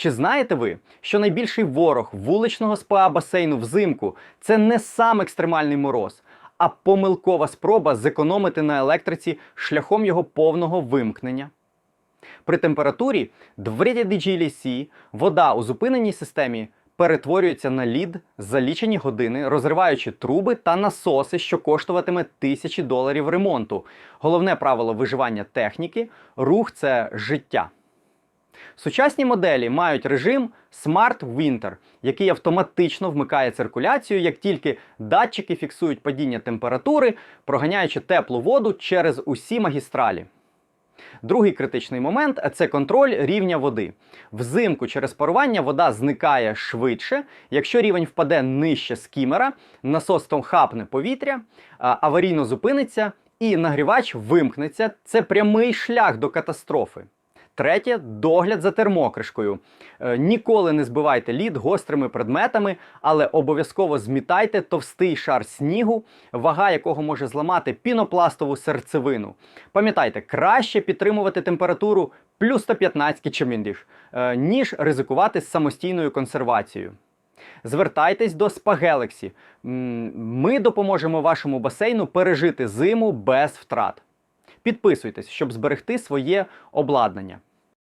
Чи знаєте ви, що найбільший ворог вуличного спа басейну взимку це не сам екстремальний мороз, а помилкова спроба зекономити на електриці шляхом його повного вимкнення? При температурі 20 Сі вода у зупиненій системі перетворюється на лід за лічені години, розриваючи труби та насоси, що коштуватиме тисячі доларів ремонту. Головне правило виживання техніки рух це життя. Сучасні моделі мають режим Smart Winter, який автоматично вмикає циркуляцію, як тільки датчики фіксують падіння температури, проганяючи теплу воду через усі магістралі. Другий критичний момент це контроль рівня води. Взимку через парування вода зникає швидше. Якщо рівень впаде нижче скімера, насос там хапне повітря, аварійно зупиниться і нагрівач вимкнеться. Це прямий шлях до катастрофи. Третє догляд за термокришкою. Е, Ніколи не збивайте лід гострими предметами, але обов'язково змітайте товстий шар снігу, вага якого може зламати пінопластову серцевину. Пам'ятайте, краще підтримувати температуру плюс 115 чиміндіж, е, ніж ризикувати з самостійною консервацією. Звертайтесь до. М, Ми допоможемо вашому басейну пережити зиму без втрат. Підписуйтесь, щоб зберегти своє обладнання.